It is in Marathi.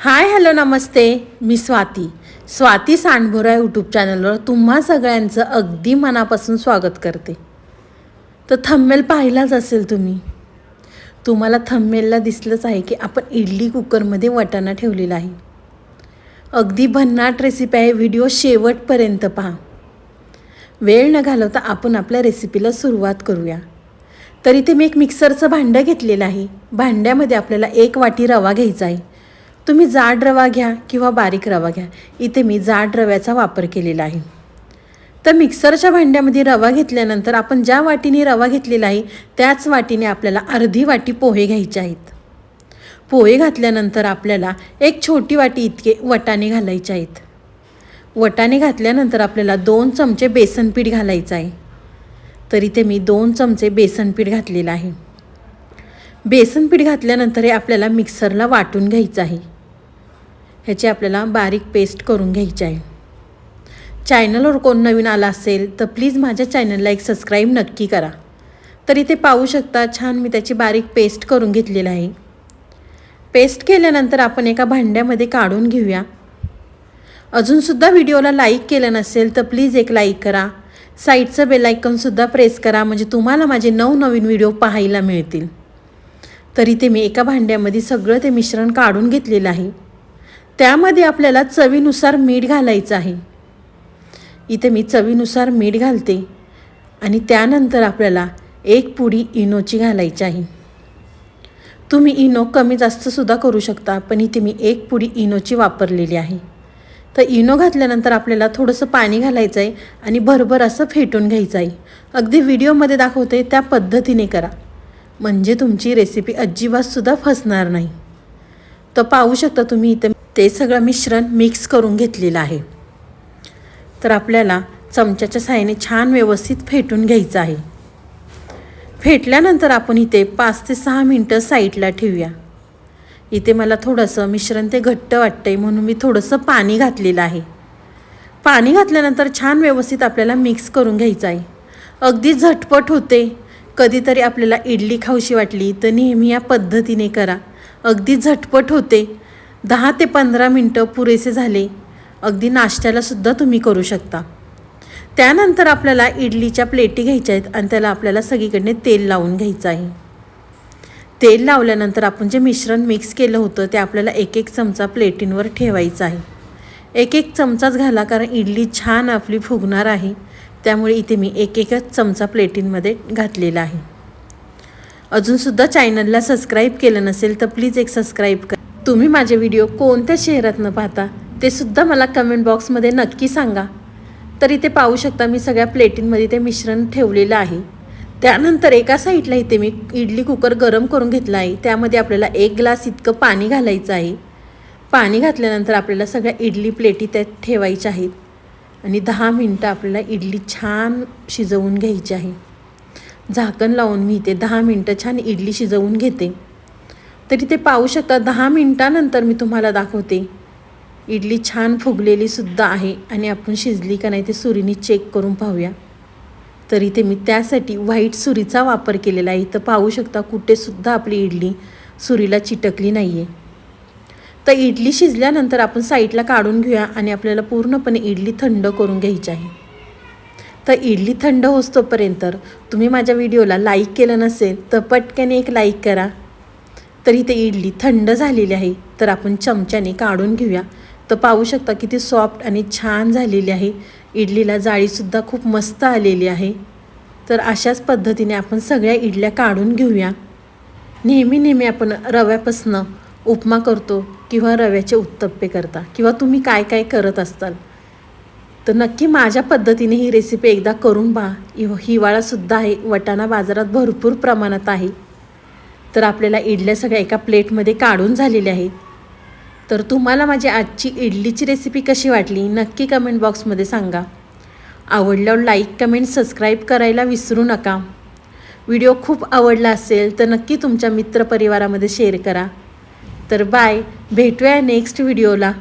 हाय हॅलो नमस्ते. मी स्वाती. स्वाती सांडभोरा यूट्यूब चॅनलवर तुम्हा सगळ्यांचं अगदी मनापासून स्वागत करते. तर थंबेल पाहिलाच असेल तुम्ही. तुम्हाला थंबेलला दिसलंच आहे की आपण इडली कुकरमध्ये वटाणा ठेवलेला आहे. अगदी भन्नाट रेसिपी आहे. व्हिडिओ शेवटपर्यंत पहा. वेळ न घालवता आपण आपल्या रेसिपीला सुरुवात करूया. तर इथे मी एक मिक्सरचं भांडं घेतलेलं आहे. भांड्यामध्ये आपल्याला एक वाटी रवा घ्यायचा आहे. तुम्ही जाड रवा घ्या किंवा बारीक रवा घ्या. इथे मी जाड रव्याचा वापर केलेला आहे. तर मिक्सरच्या भांड्यामध्ये रवा घेतल्यानंतर आपण ज्या वाटीने रवा घेतलेला आहे त्याच वाटीने आपल्याला अर्धी वाटी पोहे घ्यायचे आहेत. पोहे घातल्यानंतर आपल्याला एक छोटी वाटी इतके वटाणे घालायचे आहेत. वटाणे घातल्यानंतर आपल्याला दोन चमचे बेसनपीठ घालायचं आहे. तर इथे मी दोन चमचे बेसनपीठ घातलेलं आहे. बेसनपीठ घातल्यानंतर हे आपल्याला मिक्सरला वाटून घ्यायचं आहे. ह्याची आपल्याला बारीक पेस्ट करून घ्यायची आहे. चॅनलवर कोण नवीन आला असेल तर प्लीज माझ्या चॅनलला एक सबस्क्राईब नक्की करा. तर इथे पाहू शकता छान मी त्याची बारीक पेस्ट करून घेतलेलं आहे. पेस्ट केल्यानंतर आपण एका भांड्यामध्ये काढून घेऊया. अजूनसुद्धा व्हिडिओला लाईक केलं नसेल तर प्लीज एक लाईक करा. साईडचं बेलायकनसुद्धा प्रेस करा म्हणजे तुम्हाला माझे नवनवीन व्हिडिओ पाहायला मिळतील. तरी ते मी एका भांड्यामध्ये सगळं ते मिश्रण काढून घेतलेलं आहे. त्यामध्ये आपल्याला चवीनुसार मीठ घालायचं आहे. इथे मी चवीनुसार मीठ घालते आणि त्यानंतर आपल्याला एक पुडी इनोची घालायची आहे. तुम्ही इनो कमी जास्तसुद्धा करू शकता पण इथे मी एक पुडी इनोची वापरलेली आहे. तर इनो घातल्यानंतर आपल्याला थोडंसं पाणी घालायचं आहे आणि भरभर असं फेटून घ्यायचं आहे. अगदी व्हिडिओमध्ये दाखवते त्या पद्धतीने करा. म्हणजे तुमची रेसिपी अजिबातसुद्धा फसणार नाही. तर पाहू शकता तुम्ही इथं ते सगळं मिश्रण मिक्स करून घेतलेलं आहे. तर आपल्याला चमच्याच्या साहाय्याने छान व्यवस्थित फेटून घ्यायचं आहे. फेटल्यानंतर आपण इथे पाच ते सहा मिनटं साईडला ठेवूया. इथे मला थोडंसं मिश्रण ते घट्ट वाटतंय म्हणून मी थोडंसं पाणी घातलेलं आहे. पाणी घातल्यानंतर छान व्यवस्थित आपल्याला मिक्स करून घ्यायचं आहे. अगदी झटपट होते. कधीतरी आपल्याला इडली खाऊशी वाटली तर नेहमी या पद्धतीने करा. अगदी झटपट होते. दहा ते पंधरा मिनटं पुरेसे झाले. अगदी नाश्त्यालासुद्धा तुम्ही करू शकता. त्यानंतर आपल्याला इडलीच्या प्लेटी घ्यायच्या आहेत आणि त्याला आपल्याला सगळीकडने तेल लावून घ्यायचं आहे. तेल लावल्यानंतर आपण जे मिश्रण मिक्स केलं होतं ते आपल्याला एक एक चमचा प्लेटींवर ठेवायचं आहे. एक एक चमचाच घाला कारण इडली छान आपली फुगणार आहे. त्यामुळे इथे मी एक एकच चमचा प्लेटींमध्ये घातलेला आहे. अजूनसुद्धा चॅनलला सबस्क्राईब केलं नसेल तर प्लीज एक सबस्क्राईब करा. तुम्ही माझे व्हिडिओ कोणत्या शहरातनं पाहता ते सुद्धा मला कमेंट बॉक्समध्ये नक्की सांगा. तर इथे पाहू शकता मी सगळ्या प्लेटींमध्ये ते मिश्रण ठेवलेलं आहे. त्यानंतर एका साईडला इथे मी इडली कुकर गरम करून घेतला आहे. त्यामध्ये आपल्याला एक ग्लास इतकं पाणी घालायचं आहे. पाणी घातल्यानंतर आपल्याला सगळ्या इडली प्लेटी त्यात ठेवायच्या आहेत. आणि दहा मिनटं आपल्याला इडली छान शिजवून घ्यायची आहे. झाकण लावून मी इथे दहा मिनटं छान इडली शिजवून घेते. तरी ते पाहू शकता दहा मिनटानंतर मी तुम्हाला दाखवते. इडली छान फुगलेली सुद्धा आहे आणि आपण शिजली का नाही ते सुरीने चेक करून पाहूया. तर इथे मी त्यासाठी व्हाईट सुरीचा वापर केलेला आहे. तर पाहू शकता कुठेसुद्धा आपली इडली सुरीला चिटकली नाही आहे तर इडली शिजल्यानंतर आपण साईडला काढून घेऊया आणि आपल्याला पूर्णपणे इडली थंड करून घ्यायची आहे. तर इडली थंड होतोपर्यंत तुम्ही माझ्या व्हिडिओला लाईक केलं नसेल तर पटकन एक लाईक करा. तर इथे इडली थंड झालेली आहे तर आपण चमच्याने काढून घेऊया. तर पाहू शकता किती सॉफ्ट आणि छान झालेली आहे. इडलीला जाळीसुद्धा खूप मस्त आलेली आहे. तर अशाच पद्धतीने आपण सगळ्या इडल्या काढून घेऊया. नेहमी नेहमी आपण रव्यापासनं उपमा करतो किंवा रव्याचे उत्तप्पे करता किंवा तुम्ही काय काय करत असताल. तर नक्की माझ्या पद्धतीने ही रेसिपी एकदा करून पहा. हिवाळासुद्धा आहे. वटाणा बाजारात भरपूर प्रमाणात आहे. तर आपल्याला इडल्या सगळ्या एका प्लेटमध्ये काढून झालेल्या आहेत. तर तुम्हाला माझी आजची इडलीची रेसिपी कशी वाटली नक्की कमेंट बॉक्समध्ये सांगा. आवडल्यावर लाईक कमेंट सबस्क्राईब करायला विसरू नका. व्हिडिओ खूप आवडला असेल तर नक्की तुमच्या मित्रपरिवारामध्ये शेअर करा. तर बाय भेटूया नेक्स्ट व्हिडिओला